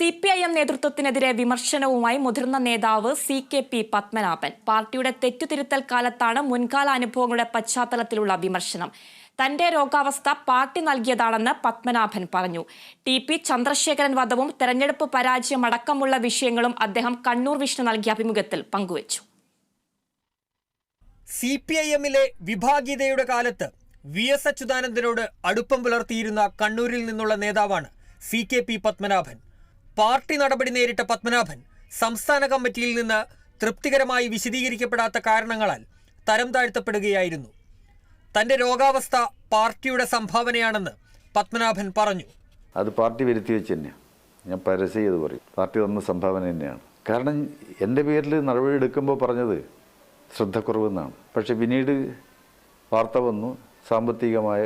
C P I M നേതൃത്വത്തിനെതിരെ വിമർശനവുമായി മുതിർന്ന നേതാവ് സി കെ പി പത്മനാഭൻ. പാർട്ടിയുടെ തെറ്റുതിരുത്തൽ കാലത്താണ് മുൻകാല അനുഭവങ്ങളുടെ പശ്ചാത്തലത്തിലുള്ള വിമർശനം. തന്റെ രോഗാവസ്ഥ പാർട്ടി നൽകിയതാണെന്ന് പത്മനാഭൻ പറഞ്ഞു. ടി പി ചന്ദ്രശേഖരൻ വധവും തെരഞ്ഞെടുപ്പ് പരാജയം അടക്കമുള്ള വിഷയങ്ങളും അദ്ദേഹം കണ്ണൂർ വിഷ്ണു നൽകിയ അഭിമുഖത്തിൽ പങ്കുവച്ചു. സി പി ഐ എമ്മിലെ വിഭാഗീയതയുടെ കാലത്ത് വി എസ് അച്യുതാനന്ദനോട് അടുപ്പം പുലർത്തിയിരുന്ന കണ്ണൂരിൽ നിന്നുള്ള നേതാവാണ് C K P Padmanabhan. Party നടപടി നേരിട്ട പത്മനാഭൻ സംസ്ഥാന കമ്മിറ്റിയിൽ നിന്ന് തൃപ്തികരമായി വിശദീകരിക്കപ്പെടാത്ത കാരണങ്ങളാൽ തരം താഴ്ത്തപ്പെടുകയായിരുന്നു. തന്റെ രോഗാവസ്ഥ പാർട്ടിയുടെ സംഭാവനയാണെന്ന് പത്മനാഭൻ പറഞ്ഞു. അത് പാർട്ടി വരുത്തി വെച്ച് തന്നെയാണ് ഞാൻ പരസ്യം ചെയ്ത് പറയും. പാർട്ടി തന്ന സംഭാവന തന്നെയാണ്. കാരണം എന്റെ പേരിൽ നടപടി എടുക്കുമ്പോൾ പറഞ്ഞത് ശ്രദ്ധക്കുറവെന്നാണ്. പക്ഷെ പിന്നീട് വാർത്ത വന്നു. സാമ്പത്തികമായ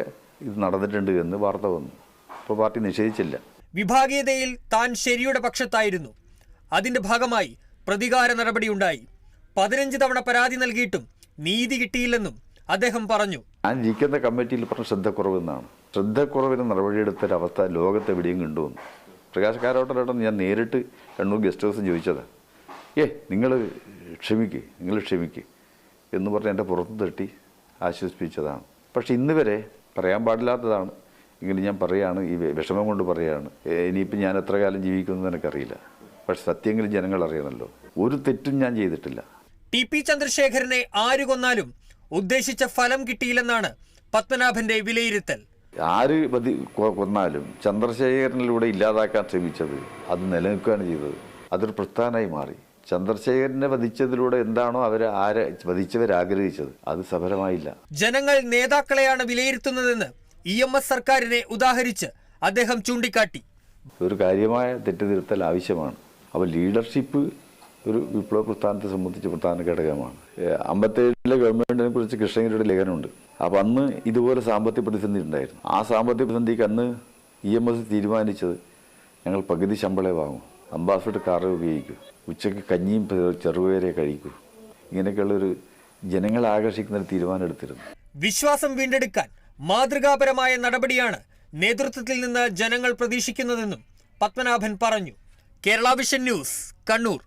ഇത് നടന്നിട്ടുണ്ട് എന്ന് വാർത്ത വന്നു. അപ്പോൾ പാർട്ടി നിഷേധിച്ചില്ല. വിഭാഗീയതയിൽ താൻ ശരിയുടെ പക്ഷത്തായിരുന്നു. അതിന്റെ ഭാഗമായി പ്രതികാര നടപടിയുണ്ടായി പതിനഞ്ച് തവണ പരാതി നൽകിയിട്ടും നീതി കിട്ടിയില്ലെന്നും അദ്ദേഹം പറഞ്ഞു. ഞാൻ ഇരിക്കുന്ന കമ്മിറ്റിയിൽ പറഞ്ഞ ശ്രദ്ധക്കുറവെന്നാണ് ശ്രദ്ധക്കുറവിന് നടപടിയെടുത്ത ഒരവസ്ഥ ലോകത്തെവിടെയും കണ്ടുവന്നു. പ്രകാശ് കാരോട്ടലോട്ടം ഞാൻ നേരിട്ട് കണ്ണൂർ ഗസ്റ്റ് ഹൗസിൽ ചോദിച്ചത്. ഏ നിങ്ങൾ ക്ഷമിക്ക് നിങ്ങൾ ക്ഷമിക്ക് എന്ന് പറഞ്ഞ് എന്റെ പുറത്ത് തട്ടി ആശ്വസിപ്പിച്ചതാണ്. പക്ഷെ ഇന്ന് വരെ പറയാൻ പാടില്ലാത്തതാണ് എങ്കിലും ഞാൻ പറയുകയാണ് ഈ വിഷമം കൊണ്ട് പറയുകയാണ് ഇനിയിപ്പോൾ ഞാൻ എത്ര കാലം ജീവിക്കുമെന്ന് എനിക്കറിയില്ല. പക്ഷെ സത്യമെങ്കിലും ജനങ്ങൾ അറിയണമല്ലോ. ഒരു തെറ്റും ഞാൻ ചെയ്തിട്ടില്ല. ടി പി ചന്ദ്രശേഖരനെ ആര് കൊന്നാലും ഉദ്ദേശിച്ച ഫലം കിട്ടിയില്ലെന്നാണ് പത്മനാഭന്റെ വിലയിരുത്തൽ. ആര് കൊ- കൊന്നാലും ചന്ദ്രശേഖരനിലൂടെ ഇല്ലാതാക്കാൻ ശ്രമിച്ചത് അത് നിലനിൽക്കുകയാണ് ചെയ്തത്. അതൊരു പ്രസ്ഥാനമായി മാറി. ചന്ദ്രശേഖരനെ വധിച്ചതിലൂടെ എന്താണോ അവരെ ആരെ വധിച്ചവരാഗ്രഹിച്ചത് അത് സഫലമായില്ല. ജനങ്ങൾ നേതാക്കളെയാണ് വിലയിരുത്തുന്നതെന്ന് ഇ എം എസ് സർക്കാരിനെ ഉദാഹരിച്ച് അദ്ദേഹം ചൂണ്ടിക്കാട്ടി. ഒരു കാര്യമായ തെറ്റുതിരുത്തൽ ആവശ്യമാണ്. അപ്പോൾ ലീഡർഷിപ്പ് ഒരു വിപ്ലവ പ്രസ്ഥാനത്തെ സംബന്ധിച്ച് പ്രധാന ഘടകമാണ്. അമ്പത്തേഴിലെ ഗവൺമെന്റിനെ കുറിച്ച് കൃഷ്ണഗിരിയുടെ ലേഖനമുണ്ട്. അപ്പോൾ അന്ന് ഇതുപോലെ സാമ്പത്തിക പ്രതിസന്ധി ഉണ്ടായിരുന്നു. ആ സാമ്പത്തിക പ്രതിസന്ധിക്ക് അന്ന് ഇ എം എസ് തീരുമാനിച്ചത് ഞങ്ങൾ പകുതി ശമ്പളേ വാങ്ങും. അംബാസഡർ കാറ് ഉപയോഗിക്കും. ഉച്ചയ്ക്ക് കഞ്ഞിയും ചെറുപേരെ കഴിക്കൂ. ഇങ്ങനെയൊക്കെയുള്ളൊരു ജനങ്ങളെ ആകർഷിക്കുന്ന ഒരു തീരുമാനം എടുത്തിരുന്നു. വിശ്വാസം വീണ്ടെടുക്കാൻ മാതൃകാപരമായ നടപടിയാണ് നേതൃത്വത്തിൽ നിന്ന് ജനങ്ങൾ പ്രതീക്ഷിക്കുന്നതെന്നും പത്മനാഭൻ പറഞ്ഞു. Kerala vision news Kannur.